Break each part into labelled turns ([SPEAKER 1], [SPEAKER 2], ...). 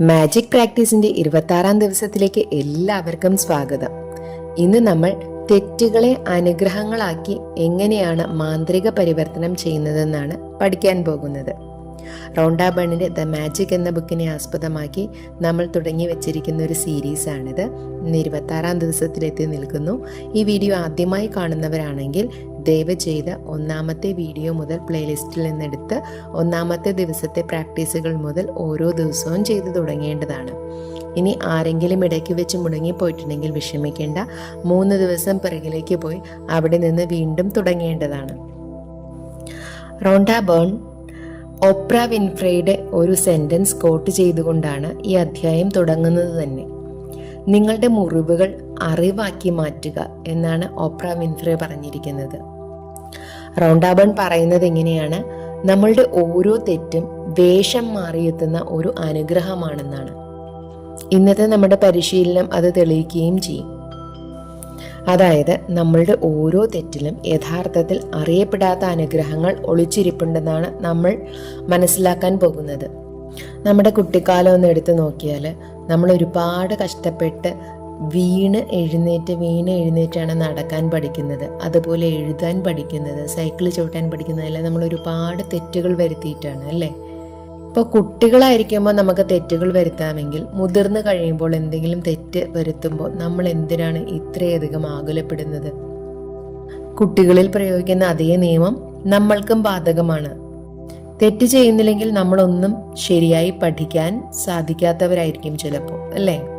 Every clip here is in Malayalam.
[SPEAKER 1] മാജിക് പ്രാക്ടീസിന്റെ ഇരുപത്താറാം ദിവസത്തിലേക്ക് എല്ലാവർക്കും സ്വാഗതം. ഇന്ന് നമ്മൾ തെറ്റുകളെ അനുഗ്രഹങ്ങളാക്കി എങ്ങനെയാണ് മാന്ത്രിക പരിവർത്തനം ചെയ്യുന്നതെന്നാണ് പഠിക്കാൻ പോകുന്നത്. റോണ്ട ബണ്ണിന്റെ ദ മാജിക് എന്ന ബുക്കിനെ ആസ്പദമാക്കി നമ്മൾ തുടങ്ങി വെച്ചിരിക്കുന്ന ഒരു സീരീസാണിത്. ഇന്ന് ഇരുപത്താറാം ദിവസത്തിലെത്തി നിൽക്കുന്നു. ഈ വീഡിയോ ആദ്യമായി കാണുന്നവരാണെങ്കിൽ ദയവ് ചെയ്ത് ഒന്നാമത്തെ വീഡിയോ മുതൽ പ്ലേലിസ്റ്റിൽ നിന്നെടുത്ത് ഒന്നാമത്തെ ദിവസത്തെ പ്രാക്ടീസുകൾ മുതൽ ഓരോ ദിവസവും ചെയ്തു തുടങ്ങേണ്ടതാണ്. ഇനി ആരെങ്കിലും ഇടയ്ക്ക് വെച്ച് മുടങ്ങിപ്പോയിട്ടുണ്ടെങ്കിൽ വിഷമിക്കേണ്ട. മൂന്ന് ദിവസം പിറകിലേക്ക് പോയി അവിടെ നിന്ന് വീണ്ടും തുടങ്ങേണ്ടതാണ്. റോണ്ട ബേൺ ഓപ്ര വിൻഫ്രയുടെ ഒരു സെന്റൻസ് കോട്ട് ചെയ്തുകൊണ്ടാണ് ഈ അധ്യായം തുടങ്ങുന്നത് തന്നെ. നിങ്ങളുടെ മുറിവുകൾ അറിവാക്കി മാറ്റുക എന്നാണ് ഓപ്ര വിൻഫ്രെ പറഞ്ഞിരിക്കുന്നത്. റൗണ്ടാബൺ പറയുന്നത് എങ്ങനെയാണ് നമ്മളുടെ ഓരോ തെറ്റും വേഷം മാറിയെത്തുന്ന ഒരു അനുഗ്രഹമാണെന്നാണ്. ഇന്നത്തെ നമ്മുടെ പരിശീലനം അത് തെളിയിക്കുകയും ചെയ്യും. അതായത് നമ്മളുടെ ഓരോ തെറ്റിലും യഥാർത്ഥത്തിൽ അറിയപ്പെടാത്ത അനുഗ്രഹങ്ങൾ ഒളിച്ചിരിപ്പുണ്ടെന്നാണ് നമ്മൾ മനസ്സിലാക്കാൻ പോകുന്നത്. നമ്മുടെ കുട്ടിക്കാലം ഒന്ന് എടുത്തു നോക്കിയാൽ നമ്മൾ ഒരുപാട് കഷ്ടപ്പെട്ട് വീണ് എഴുന്നേറ്റ് വീണ് എഴുന്നേറ്റാണ് നടക്കാൻ പഠിക്കുന്നത്. അതുപോലെ എഴുതാൻ പഠിക്കുന്നത് സൈക്കിൾ ചവിട്ടാൻ പഠിക്കുന്നതെല്ലാം നമ്മൾ ഒരുപാട് തെറ്റുകൾ വരുത്തിയിട്ടാണ് അല്ലേ? ഇപ്പോൾ കുട്ടികളായിരിക്കുമ്പോൾ നമുക്ക് തെറ്റുകൾ വരുത്താമെങ്കിൽ മുതിർന്നു കഴിയുമ്പോൾ എന്തെങ്കിലും തെറ്റ് വരുത്തുമ്പോൾ നമ്മൾ എന്തിനാണ് ഇത്രയധികം ആകുലപ്പെടുന്നത്? കുട്ടികളിൽ പ്രയോഗിക്കുന്ന അതേ നിയമം നമ്മൾക്കും ബാധകമാണ്. തെറ്റ് ചെയ്യുന്നില്ലെങ്കിൽ നമ്മളൊന്നും ശരിയായി പഠിക്കാൻ സാധിക്കാത്തവരായിരിക്കും ചിലപ്പോൾ അല്ലേ?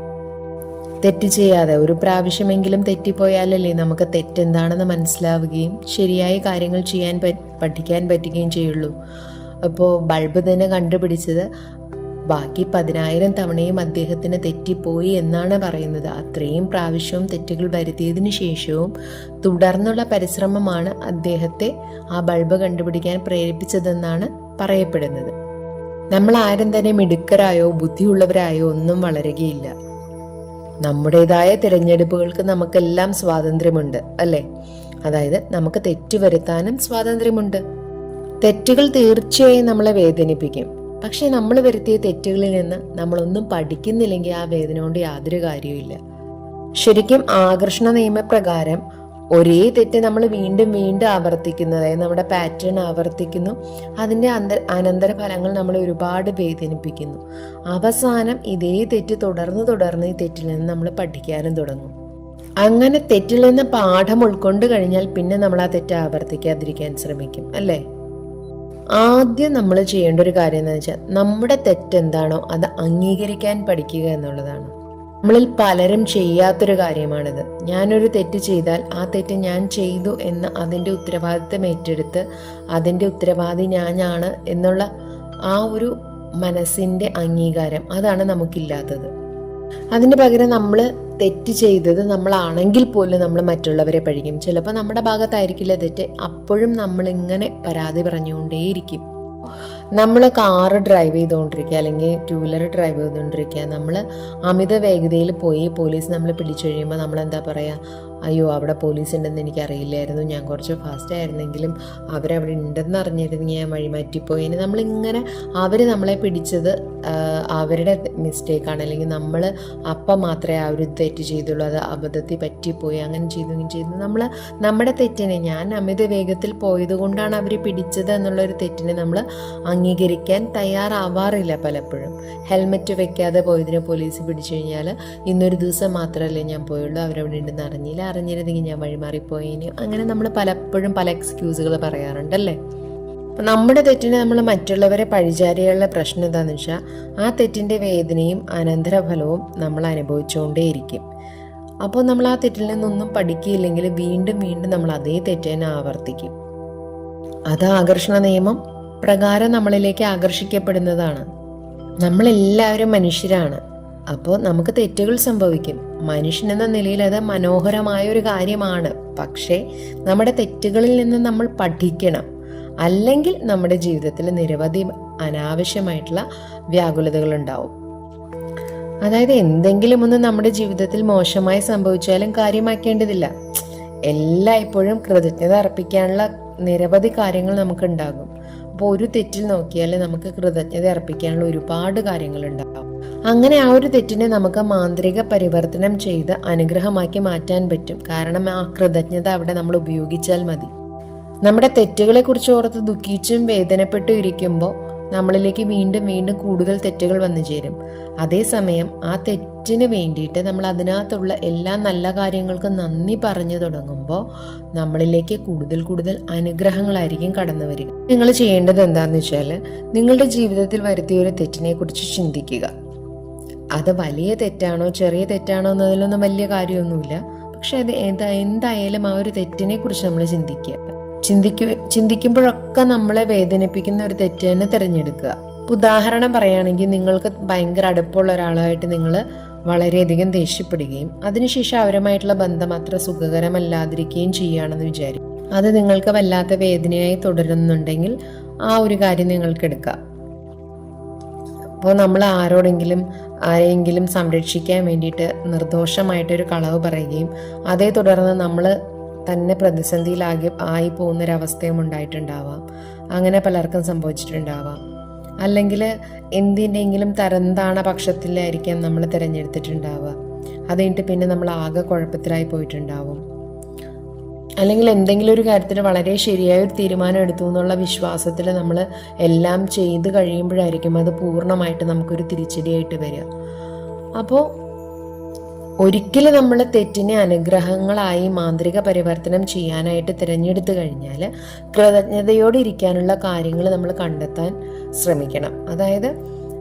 [SPEAKER 1] തെറ്റ് ചെയ്യാതെ ഒരു പ്രാവശ്യമെങ്കിലും തെറ്റിപ്പോയാലല്ലേ നമുക്ക് തെറ്റെന്താണെന്ന് മനസ്സിലാവുകയും ശരിയായ കാര്യങ്ങൾ ചെയ്യാൻ പഠിക്കാൻ പറ്റുകയും ചെയ്യുള്ളൂ. അപ്പോൾ ബൾബ് തന്നെ കണ്ടുപിടിച്ചത് ബാക്കി പതിനായിരം തവണയും അദ്ദേഹത്തിന് തെറ്റിപ്പോയി എന്നാണ് പറയുന്നത്. അത്രയും പ്രാവശ്യവും തെറ്റുകൾ വരുത്തിയതിനു ശേഷവും തുടർന്നുള്ള പരിശ്രമമാണ് അദ്ദേഹത്തെ ആ ബൾബ് കണ്ടുപിടിക്കാൻ പ്രേരിപ്പിച്ചതെന്നാണ് പറയപ്പെടുന്നത്. നമ്മൾ ആരും തന്നെ മിടുക്കരായോ ബുദ്ധിയുള്ളവരായോ ഒന്നും വളരുകയില്ല. നമ്മുടേതായ തിരഞ്ഞെടുപ്പുകൾക്ക് നമുക്കെല്ലാം സ്വാതന്ത്ര്യമുണ്ട് അല്ലേ? അതായത് നമുക്ക് തെറ്റ് വരുത്താനും സ്വാതന്ത്ര്യമുണ്ട്. തെറ്റുകൾ തീർച്ചയായും നമ്മളെ വേദനിപ്പിക്കും. പക്ഷെ നമ്മൾ വരുത്തിയ തെറ്റുകളിൽ നിന്ന് നമ്മളൊന്നും പഠിക്കുന്നില്ലെങ്കിൽ ആ വേദന കൊണ്ട് യാതൊരു കാര്യവുമില്ല. ശരിക്കും ആകർഷണ നിയമപ്രകാരം ഒരേ തെറ്റ് നമ്മൾ വീണ്ടും വീണ്ടും ആവർത്തിക്കുന്നു അതായത് നമ്മുടെ പാറ്റേൺ ആവർത്തിക്കുന്നു. അതിന്റെ അന്ത അനന്തര ഫലങ്ങൾ നമ്മളെ ഒരുപാട് വേദനിപ്പിക്കുന്നു. അവസാനം ഇതേ തെറ്റ് തുടർന്ന് തുടർന്ന് ഈ തെറ്റിൽ നിന്ന് നമ്മൾ പഠിക്കാനും തുടങ്ങും. അങ്ങനെ തെറ്റിൽ നിന്ന് പാഠം ഉൾക്കൊണ്ട് കഴിഞ്ഞാൽ പിന്നെ നമ്മൾ ആ തെറ്റ് ആവർത്തിക്കാതിരിക്കാൻ ശ്രമിക്കും. അല്ലേ? ആദ്യം നമ്മൾ ചെയ്യേണ്ട ഒരു കാര്യം എന്ന് വെച്ചാൽ നമ്മുടെ തെറ്റെന്താണോ അത് അംഗീകരിക്കാൻ പഠിക്കുക എന്നുള്ളതാണ്. നമ്മളിൽ പലരും ചെയ്യാത്തൊരു കാര്യമാണിത്. ഞാനൊരു തെറ്റ് ചെയ്താൽ ആ തെറ്റ് ഞാൻ ചെയ്തു എന്ന് അതിന്റെ ഉത്തരവാദിത്തം ഏറ്റെടുത്ത് അതിന്റെ ഉത്തരവാദി ഞാനാണ് എന്നുള്ള ആ ഒരു മനസ്സിന്റെ അംഗീകാരം അതാണ് നമുക്കില്ലാത്തത്. അതിന് പകരം നമ്മൾ തെറ്റ് ചെയ്തത് നമ്മളാണെങ്കിൽ പോലും നമ്മൾ മറ്റുള്ളവരെ പഴിക്കും. ചിലപ്പോൾ നമ്മുടെ ഭാഗത്തായിരിക്കില്ല തെറ്റ്. അപ്പോഴും നമ്മളിങ്ങനെ പരാതി പറഞ്ഞുകൊണ്ടേയിരിക്കും. നമ്മൾ കാറ് ഡ്രൈവ് ചെയ്തുകൊണ്ടിരിക്കുക അല്ലെങ്കിൽ ടൂ വീലർ ഡ്രൈവ് ചെയ്തുകൊണ്ടിരിക്കുക നമ്മൾ അമിത വേഗതയിൽ പോയി പോലീസ് നമ്മൾ പിടിച്ചു കഴിയുമ്പോൾ നമ്മൾ എന്താ പറയുക അയ്യോ അവിടെ പോലീസ് ഉണ്ടെന്ന് എനിക്കറിയില്ലായിരുന്നു. ഞാൻ കുറച്ച് ഫാസ്റ്റ് ആയിരുന്നെങ്കിലും അവരവിടെ ഉണ്ടെന്ന് അറിഞ്ഞിരുന്നെങ്കിൽ ഞാൻ വഴി മാറ്റിപ്പോയിന് നമ്മളിങ്ങനെ അവർ നമ്മളെ പിടിച്ചത് അവരുടെ മിസ്റ്റേക്കാണ് അല്ലെങ്കിൽ നമ്മൾ അപ്പം മാത്രമേ ആ ഒരു തെറ്റ് ചെയ്തുള്ളൂ. അത് അബദ്ധത്തിൽ പറ്റിപ്പോയി. അങ്ങനെ ചെയ്തു ഇങ്ങനെ ചെയ്തു. നമ്മൾ നമ്മുടെ തെറ്റിനെ ഞാൻ അമിത വേഗത്തിൽ പോയത് കൊണ്ടാണ് അവർ പിടിച്ചത് എന്നുള്ളൊരു തെറ്റിനെ നമ്മൾ അംഗീകരിക്കാൻ തയ്യാറാവാറില്ല പലപ്പോഴും. ഹെൽമെറ്റ് വെക്കാതെ പോയതിനെ പോലീസ് പിടിച്ചു കഴിഞ്ഞാൽ ഇന്നൊരു ദിവസം മാത്രമല്ലേ ഞാൻ പോയുള്ളൂ. അവരവിടെ ഉണ്ടെന്ന് അറിഞ്ഞില്ല. അറിഞ്ഞിരുന്നെങ്കിൽ ഞാൻ വഴിമാറിപ്പോയിന് അങ്ങനെ നമ്മൾ പലപ്പോഴും പല എക്സ്ക്യൂസുകൾ പറയാറുണ്ടല്ലേ? നമ്മുടെ തെറ്റിനെ നമ്മൾ മറ്റുള്ളവരെ പഴിചാരിയുള്ള പ്രശ്നം എന്താണെന്ന് വെച്ചാൽ ആ തെറ്റിന്റെ വേദനയും അനന്തരഫലവും നമ്മൾ അനുഭവിച്ചുകൊണ്ടേയിരിക്കും. അപ്പോൾ നമ്മൾ ആ തെറ്റിൽ നിന്നൊന്നും പഠിക്കുകയില്ലെങ്കിൽ വീണ്ടും വീണ്ടും നമ്മൾ അതേ തെറ്റ് തന്നെ ആവർത്തിക്കും. അത് ആകർഷണ നിയമം പ്രകാരം നമ്മളിലേക്ക് ആകർഷിക്കപ്പെടുന്നതാണ്. നമ്മളെല്ലാവരും മനുഷ്യരാണ്. അപ്പോൾ നമുക്ക് തെറ്റുകൾ സംഭവിക്കും. മനുഷ്യൻ എന്ന നിലയിൽ അത് മനോഹരമായ ഒരു കാര്യമാണ്. പക്ഷേ നമ്മുടെ തെറ്റുകളിൽ നിന്ന് നമ്മൾ പഠിക്കണം. അല്ലെങ്കിൽ നമ്മുടെ ജീവിതത്തിൽ നിരവധി അനാവശ്യമായിട്ടുള്ള വ്യാകുലതകൾ ഉണ്ടാവും. അതായത് എന്തെങ്കിലും ഒന്ന് നമ്മുടെ ജീവിതത്തിൽ മോശമായി സംഭവിച്ചാലും കാര്യമാക്കേണ്ടതില്ല. എല്ലായ്പ്പോഴും കൃതജ്ഞത അർപ്പിക്കാനുള്ള നിരവധി കാര്യങ്ങൾ നമുക്കുണ്ടാകും അപ്പോൾ ഒരു തെറ്റിൽ നോക്കിയാൽ നമുക്ക് കൃതജ്ഞത അർപ്പിക്കാനുള്ള ഒരുപാട് കാര്യങ്ങളുണ്ടാകും അങ്ങനെ ആ ഒരു തെറ്റിനെ നമുക്ക് മാന്ത്രിക പരിവർത്തനം ചെയ്ത് അനുഗ്രഹമാക്കി മാറ്റാൻ പറ്റും. കാരണം ആ കൃതജ്ഞത അവിടെ നമ്മൾ ഉപയോഗിച്ചാൽ മതി. നമ്മുടെ തെറ്റുകളെ കുറിച്ച് ഓർത്ത് ദുഃഖിച്ചും വേദനപ്പെട്ടും ഇരിക്കുമ്പോൾ നമ്മളിലേക്ക് വീണ്ടും വീണ്ടും കൂടുതൽ തെറ്റുകൾ വന്നു ചേരും. അതേസമയം ആ തെറ്റിന് വേണ്ടിയിട്ട് നമ്മൾ അതിനകത്തുള്ള എല്ലാ നല്ല കാര്യങ്ങൾക്കും നന്ദി പറഞ്ഞു തുടങ്ങുമ്പോൾ നമ്മളിലേക്ക് കൂടുതൽ കൂടുതൽ അനുഗ്രഹങ്ങളായിരിക്കും കടന്നു വരിക. നിങ്ങൾ ചെയ്യേണ്ടത് എന്താണെന്ന് വെച്ചാൽ നിങ്ങളുടെ ജീവിതത്തിൽ വരുത്തിയ ഒരു തെറ്റിനെ കുറിച്ച് ചിന്തിക്കുക. അത് വലിയ തെറ്റാണോ ചെറിയ തെറ്റാണോ എന്നതിലൊന്നും വലിയ കാര്യമൊന്നുമില്ല. പക്ഷെ അത് എന്താ എന്തായാലും ആ ഒരു തെറ്റിനെ കുറിച്ച് നമ്മൾ ചിന്തിക്കുക. ചിന്തിക്കു ചിന്തിക്കുമ്പോഴൊക്കെ നമ്മളെ വേദനിപ്പിക്കുന്ന ഒരു തെറ്റ് തന്നെ തിരഞ്ഞെടുക്കുക. ഉദാഹരണം പറയുകയാണെങ്കിൽ നിങ്ങൾക്ക് ഭയങ്കര അടുപ്പുള്ള ഒരാളായിട്ട് നിങ്ങൾ വളരെയധികം ദേഷ്യപ്പെടുകയും അതിനുശേഷം അവരുമായിട്ടുള്ള ബന്ധം അത്ര സുഖകരമല്ലാതിരിക്കുകയും ചെയ്യുകയാണെന്ന് വിചാരിക്കും. അത് നിങ്ങൾക്ക് വല്ലാത്ത വേദനയായി തുടരുന്നുണ്ടെങ്കിൽ ആ ഒരു കാര്യം നിങ്ങൾക്ക് എടുക്കാം. അപ്പോൾ നമ്മൾ ആരോടെങ്കിലും ആരെയെങ്കിലും സംരക്ഷിക്കാൻ വേണ്ടിയിട്ട് നിർദോഷമായിട്ടൊരു കളവ് പറയുകയും അതേ തുടർന്ന് നമ്മൾ തന്നെ പ്രതിസന്ധിയിലാകെ ആയി പോകുന്നൊരവസ്ഥയും ഉണ്ടായിട്ടുണ്ടാവാം. അങ്ങനെ പലർക്കും സംഭവിച്ചിട്ടുണ്ടാവാം. അല്ലെങ്കിൽ എന്തിന്റെങ്കിലും തരംതാണ പക്ഷത്തിലായിരിക്കാം നമ്മൾ തിരഞ്ഞെടുത്തിട്ടുണ്ടാവുക. അത് കഴിഞ്ഞിട്ട് പിന്നെ നമ്മൾ ആകെ കുഴപ്പത്തിലായി പോയിട്ടുണ്ടാവും. അല്ലെങ്കിൽ എന്തെങ്കിലും ഒരു കാര്യത്തിൽ വളരെ ശരിയായ ഒരു തീരുമാനം എടുത്തു എന്നുള്ള വിശ്വാസത്തിൽ നമ്മൾ എല്ലാം ചെയ്ത് കഴിയുമ്പോഴായിരിക്കും അത് പൂർണമായിട്ട് നമുക്കൊരു തിരിച്ചടിയായിട്ട് വരിക. അപ്പോൾ ഒരിക്കലും നമ്മൾ തെറ്റിനെ അനുഗ്രഹങ്ങളായി മാന്ത്രിക പരിവർത്തനം ചെയ്യാനായിട്ട് തിരഞ്ഞെടുത്തു കഴിഞ്ഞാൽ കൃതജ്ഞതയോടെ ഇരിക്കാനുള്ള കാര്യങ്ങൾ നമ്മൾ കണ്ടെത്താൻ ശ്രമിക്കണം. അതായത്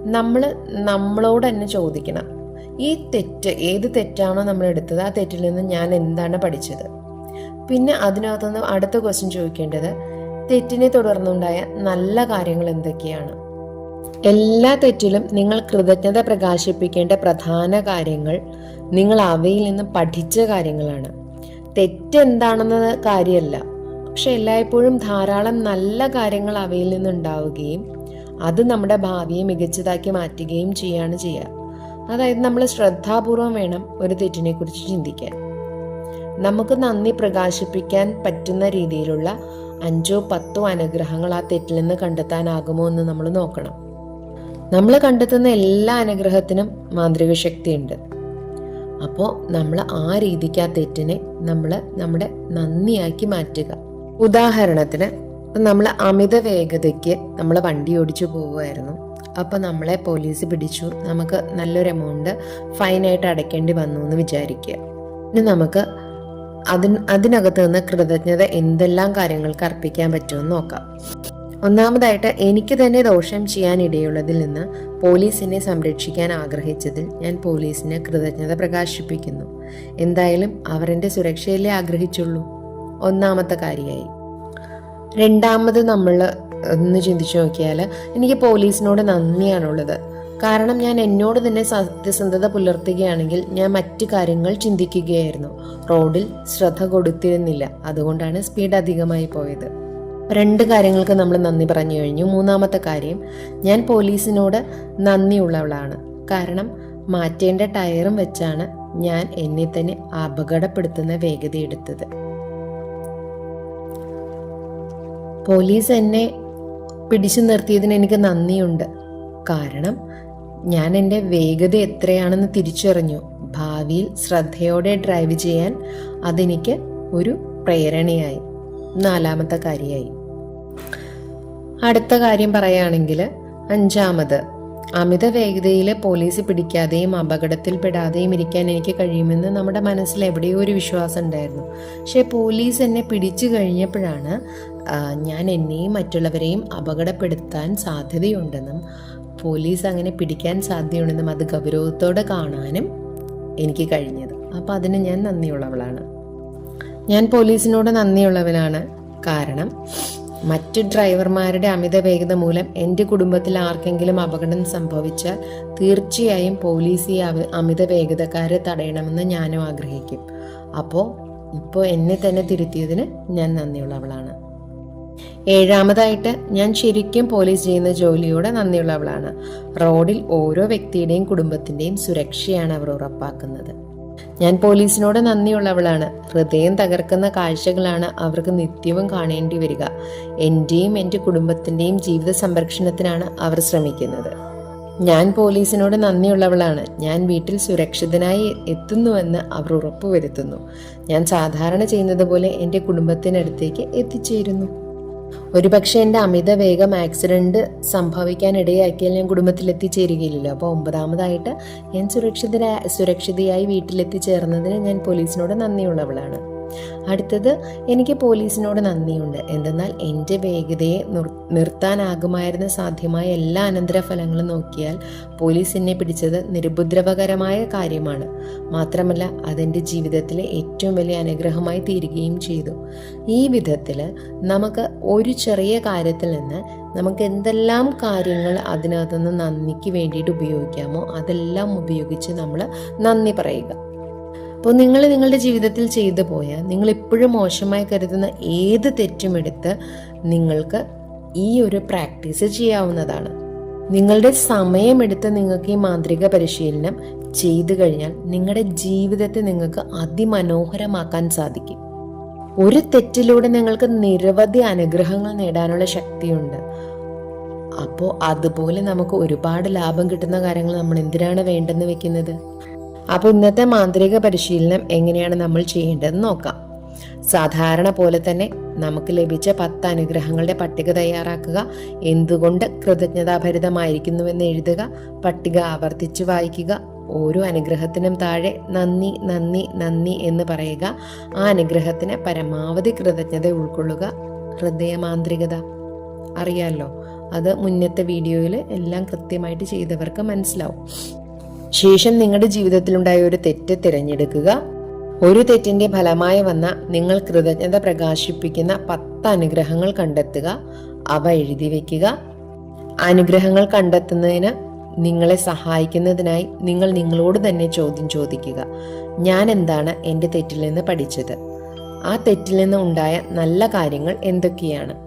[SPEAKER 1] നമ്മൾ നമ്മളോട് തന്നെ ചോദിക്കണം. ഈ തെറ്റ് ഏത് തെറ്റാണോ നമ്മൾ എടുത്തത് ആ തെറ്റിൽ നിന്ന് ഞാൻ എന്താണ് പഠിച്ചത്? പിന്നെ അതിനകത്തുനിന്ന് അടുത്ത ക്വസ്റ്റ്യൻ ചോദിക്കേണ്ടത് തെറ്റിനെ തുടർന്നുണ്ടായ നല്ല കാര്യങ്ങൾ എന്തൊക്കെയാണ്? എല്ലാ തെറ്റിലും നിങ്ങൾ കൃതജ്ഞത പ്രകാശിപ്പിക്കേണ്ട പ്രധാന കാര്യങ്ങൾ നിങ്ങൾ അവയിൽ നിന്ന് പഠിച്ച കാര്യങ്ങളാണ്. തെറ്റെന്താണെന്ന കാര്യമല്ല പക്ഷെ എല്ലായ്പ്പോഴും ധാരാളം നല്ല കാര്യങ്ങൾ അവയിൽ നിന്നുണ്ടാവുകയും അത് നമ്മുടെ ഭാവിയെ മികച്ചതാക്കി മാറ്റുകയും ചെയ്യാണ് ചെയ്യുക. അതായത് നമ്മൾ ശ്രദ്ധാപൂർവം വേണം ഒരു തെറ്റിനെ കുറിച്ച് ചിന്തിക്കാൻ. നമുക്ക് നന്ദി പ്രകാശിപ്പിക്കാൻ പറ്റുന്ന രീതിയിലുള്ള അഞ്ചോ പത്തോ അനുഗ്രഹങ്ങൾ ആ തെറ്റിൽ നിന്ന് കണ്ടെത്താനാകുമോ എന്ന് നമ്മൾ നോക്കണം. നമ്മൾ കണ്ടെത്തുന്ന എല്ലാ അനുഗ്രഹത്തിനും മാന്ത്രിക ശക്തിയുണ്ട്. അപ്പോൾ നമ്മൾ ആ രീതിക്ക് ആ തെറ്റിനെ നമ്മൾ നമ്മുടെ നന്ദിയാക്കി മാറ്റുക. ഉദാഹരണത്തിന് നമ്മൾ അമിത വേഗതയ്ക്ക് നമ്മൾ വണ്ടി ഓടിച്ചു പോവുമായിരുന്നു. അപ്പോൾ നമ്മളെ പോലീസ് പിടിച്ചു. നമുക്ക് നല്ലൊരു എമൗണ്ട് ഫൈനായിട്ട് അടയ്ക്കേണ്ടി വന്നു എന്ന് വിചാരിക്കുക. ഇനി നമുക്ക് അതിന് അതിനകത്ത് നിന്ന് കൃതജ്ഞത എന്തെല്ലാം കാര്യങ്ങൾക്ക് അർപ്പിക്കാൻ പറ്റുമെന്ന് നോക്കാം. ഒന്നാമതായിട്ട് എനിക്ക് തന്നെ ദോഷം ചെയ്യാൻ ഇടയുള്ളതിൽ നിന്ന് പോലീസിനെ സംരക്ഷിക്കാൻ ആഗ്രഹിച്ചതിൽ ഞാൻ പോലീസിന് കൃതജ്ഞത പ്രകാശിപ്പിക്കുന്നു. എന്തായാലും അവർ സുരക്ഷയിലേ ആഗ്രഹിച്ചുള്ളൂ. ഒന്നാമത്തെ കാര്യമായി. രണ്ടാമത് നമ്മൾ ഒന്ന് ചിന്തിച്ചു നോക്കിയാൽ എനിക്ക് പോലീസിനോട് നന്ദിയാണുള്ളത്. കാരണം ഞാൻ എന്നോട് തന്നെ സത്യസന്ധത പുലർത്തുകയാണെങ്കിൽ ഞാൻ മറ്റു കാര്യങ്ങൾ ചിന്തിക്കുകയായിരുന്നു. റോഡിൽ ശ്രദ്ധ കൊടുത്തിരുന്നില്ല. അതുകൊണ്ടാണ് സ്പീഡ് അധികമായി പോയത്. രണ്ട് കാര്യങ്ങൾക്ക് നമ്മൾ നന്ദി പറഞ്ഞു കഴിഞ്ഞു. മൂന്നാമത്തെ കാര്യം ഞാൻ പോലീസിനോട് നന്ദിയുള്ളവളാണ്. കാരണം മാറ്റേണ്ട ടയറും വെച്ചാണ് ഞാൻ എന്നെ തന്നെ അപകടപ്പെടുത്തുന്ന വേഗത എടുത്തത്. പോലീസ് എന്നെ പിടിച്ചു നിർത്തിയതിന് എനിക്ക് നന്ദിയുണ്ട്. കാരണം ഞാൻ എന്റെ വേഗത എത്രയാണെന്ന് തിരിച്ചറിഞ്ഞു. ഭാവിയിൽ ശ്രദ്ധയോടെ ഡ്രൈവ് ചെയ്യാൻ അതെനിക്ക് ഒരു പ്രേരണയായി. നാലാമത്തെ കാര്യമായി. അടുത്ത കാര്യം പറയുകയാണെങ്കിൽ അഞ്ചാമത്. അമിത വേഗതയിൽ പോലീസ് പിടിക്കാതെയും അപകടത്തിൽപ്പെടാതെയും ഇരിക്കാൻ എനിക്ക് കഴിയുമെന്ന് നമ്മുടെ മനസ്സിൽ എവിടെയോ ഒരു വിശ്വാസം ഉണ്ടായിരുന്നു. പക്ഷേ പോലീസ് എന്നെ പിടിച്ചു കഴിഞ്ഞപ്പോഴാണ് ഞാൻ എന്നെയും മറ്റുള്ളവരെയും അപകടപ്പെടുത്താൻ സാധ്യതയുണ്ടെന്നും പോലീസ് അങ്ങനെ പിടിക്കാൻ സാധ്യതയുണ്ടെന്നും അത് ഗൗരവത്തോടെ കാണാനും എനിക്ക് കഴിഞ്ഞത്. അപ്പം അതിന് ഞാൻ നന്ദിയുള്ളവളാണ്. ഞാൻ പോലീസിനോട് നന്ദിയുള്ളവനാണ്. കാരണം മറ്റു ഡ്രൈവർമാരുടെ അമിത വേഗത മൂലം എന്റെ കുടുംബത്തിൽ ആർക്കെങ്കിലും അപകടം സംഭവിച്ചാൽ തീർച്ചയായും പോലീസ് ഈ അമിത വേഗതക്കാരെ തടയണമെന്ന് ഞാനും ആഗ്രഹിക്കും. അപ്പോൾ ഇപ്പോൾ എന്നെ തന്നെ തിരുത്തിയതിന് ഞാൻ നന്ദിയുള്ളവളാണ്. ഏഴാമതായിട്ട് ഞാൻ ശരിക്കും പോലീസ് ചെയ്യുന്ന ജോലിയോടെ നന്ദിയുള്ളവളാണ്. റോഡിൽ ഓരോ വ്യക്തിയുടെയും കുടുംബത്തിന്റെയും സുരക്ഷയാണ് അവർ ഉറപ്പാക്കുന്നത്. ഞാൻ പോലീസിനോട് നന്ദിയുള്ളവളാണ്. ഹൃദയം തകർക്കുന്ന കാഴ്ചകളാണ് അവർക്ക് നിത്യവും കാണേണ്ടി വരിക. എന്റെയും എന്റെ കുടുംബത്തിന്റെയും ജീവിത സംരക്ഷണത്തിനാണ് അവർ ശ്രമിക്കുന്നത്. ഞാൻ പോലീസിനോട് നന്ദിയുള്ളവളാണ്. ഞാൻ വീട്ടിൽ സുരക്ഷിതനായി എത്തുന്നുവെന്ന് അവർ ഉറപ്പുവരുത്തുന്നു. ഞാൻ സാധാരണ ചെയ്യുന്നത് പോലെ എന്റെ കുടുംബത്തിനടുത്തേക്ക് എത്തിച്ചേരുന്നു. ഒരുപക്ഷെ എന്റെ അമിത വേഗം ആക്സിഡന്റ് സംഭവിക്കാൻ ഇടയാക്കിയാൽ ഞാൻ കുടുംബത്തിലെത്തിച്ചേരുകയില്ലല്ലോ. അപ്പോൾ ഒമ്പതാമതായിട്ട് ഞാൻ സുരക്ഷിതരായി സുരക്ഷിതയായി വീട്ടിലെത്തിച്ചേർന്നതിന് ഞാൻ പോലീസിനോട് നന്ദിയുള്ളവളാണ്. അടുത്തത് എനിക്ക് പോലീസിനോട് നന്ദിയുണ്ട്. എന്തെന്നാൽ എന്റെ വേഗതയെ നിർ നിർത്താനാകുമായിരുന്ന സാധ്യമായ എല്ലാ അനന്തരഫലങ്ങളും നോക്കിയാൽ പോലീസ് എന്നെ പിടിച്ചത് നിരുപദ്രവകരമായ കാര്യമാണ്. മാത്രമല്ല അതെന്റെ ജീവിതത്തിലെ ഏറ്റവും വലിയ അനുഗ്രഹമായി തീരുകയും ചെയ്തു. ഈ വിധത്തിൽ നമുക്ക് ഒരു ചെറിയ കാര്യത്തിൽ നിന്ന് നമുക്ക് എന്തെല്ലാം കാര്യങ്ങൾ അതിനകത്തുനിന്ന് നന്ദിക്ക് വേണ്ടിയിട്ട് ഉപയോഗിക്കാമോ അതെല്ലാം ഉപയോഗിച്ച് നമ്മൾ നന്ദി പറയുക. അപ്പോൾ നിങ്ങൾ നിങ്ങളുടെ ജീവിതത്തിൽ ചെയ്തു പോയാൽ നിങ്ങൾ ഇപ്പോഴും മോശമായി കരുതുന്ന ഏത് തെറ്റും എടുത്ത് നിങ്ങൾക്ക് ഈ ഒരു പ്രാക്ടീസ് ചെയ്യാവുന്നതാണ്. നിങ്ങളുടെ സമയമെടുത്ത് നിങ്ങൾക്ക് ഈ മാന്ത്രിക പരിശീലനം ചെയ്തു കഴിഞ്ഞാൽ നിങ്ങളുടെ ജീവിതത്തെ നിങ്ങൾക്ക് അതിമനോഹരമാക്കാൻ സാധിക്കും. ഒരു തെറ്റിലൂടെ നിങ്ങൾക്ക് നിരവധി അനുഗ്രഹങ്ങൾ നേടാനുള്ള ശക്തിയുണ്ട്. അപ്പോൾ അതുപോലെ നമുക്ക് ഒരുപാട് ലാഭം കിട്ടുന്ന കാര്യങ്ങൾ നമ്മൾ എന്തിനാണ് വേണ്ടെന്ന് വെക്കുന്നത്? അപ്പോൾ ഇന്നത്തെ മാന്ത്രിക പരിശീലനം എങ്ങനെയാണ് നമ്മൾ ചെയ്യേണ്ടതെന്ന് നോക്കാം. സാധാരണ പോലെ തന്നെ നമുക്ക് ലഭിച്ച പത്ത് അനുഗ്രഹങ്ങളുടെ പട്ടിക തയ്യാറാക്കുക എന്തുകൊണ്ട് കൃതജ്ഞതാഭരിതമായിരിക്കുന്നുവെന്ന് എഴുതുക പട്ടിക ആവർത്തിച്ച് വായിക്കുക ഓരോ അനുഗ്രഹത്തിനും താഴെ നന്ദി നന്ദി നന്ദി എന്ന് പറയുക ആ അനുഗ്രഹത്തിന് പരമാവധി കൃതജ്ഞത ഉൾക്കൊള്ളുക. ഹൃദയമാന്ത്രികത. അറിയാമല്ലോ അത് മുന്നത്തെ വീഡിയോയിൽ എല്ലാം കൃത്യമായിട്ട് ചെയ്തവർക്ക് മനസ്സിലാവും. ശേഷം നിങ്ങളുടെ ജീവിതത്തിലുണ്ടായ ഒരു തെറ്റ് തിരഞ്ഞെടുക്കുക. ഒരു തെറ്റിന്റെ ഫലമായി വന്ന നിങ്ങൾ കൃതജ്ഞത പ്രകാശിപ്പിക്കുന്ന പത്ത് അനുഗ്രഹങ്ങൾ കണ്ടെത്തുക. അവ എഴുതി വെക്കുക അനുഗ്രഹങ്ങൾ കണ്ടെത്തുന്നതിന് നിങ്ങളെ സഹായിക്കുന്നതിനായി നിങ്ങൾ നിങ്ങളോട് തന്നെ ചോദ്യം ചോദിക്കുക. ഞാൻ എന്താണ് എന്റെ തെറ്റിൽ നിന്ന് പഠിച്ചത്? ആ തെറ്റിൽ നിന്ന് ഉണ്ടായ നല്ല കാര്യങ്ങൾ എന്തൊക്കെയാണ്?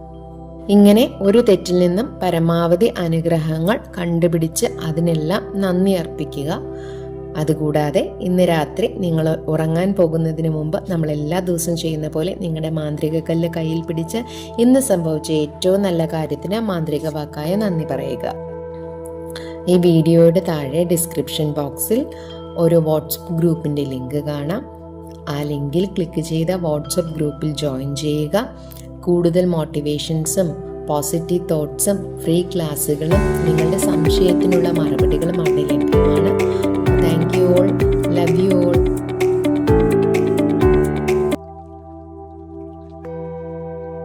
[SPEAKER 1] ഇങ്ങനെ ഒരു തെറ്റിൽ നിന്നും പരമാവധി അനുഗ്രഹങ്ങൾ കണ്ടുപിടിച്ച് അതിനെല്ലാം നന്ദി അർപ്പിക്കുക. അതുകൂടാതെ ഇന്ന് രാത്രി നിങ്ങൾ ഉറങ്ങാൻ പോകുന്നതിന് മുമ്പ് നമ്മൾ എല്ലാ ദിവസവും ചെയ്യുന്ന പോലെ നിങ്ങളുടെ മാന്ത്രിക കല്ല് കയ്യിൽ പിടിച്ച് ഇന്ന് സംഭവിച്ച ഏറ്റവും നല്ല കാര്യത്തിന് മാന്ത്രിക വാക്കായ നന്ദി പറയുക. ഈ വീഡിയോയുടെ താഴെ ഡിസ്ക്രിപ്ഷൻ ബോക്സിൽ ഒരു വാട്സപ്പ് ഗ്രൂപ്പിന്റെ ലിങ്ക് കാണാം. ആ ലിങ്കിൽ ക്ലിക്ക് ചെയ്ത വാട്സപ്പ് ഗ്രൂപ്പിൽ ജോയിൻ ചെയ്യുക. കൂടുതൽ മോട്ടിവേഷൻസും പോസിറ്റീവ് തോട്ട്സും ഫ്രീ ക്ലാസ്സുകളും നിങ്ങളുടെ സംശയത്തിനുള്ള മറുപടികളും അവിടെ ലഭ്യമാണ്. Thank you all love you all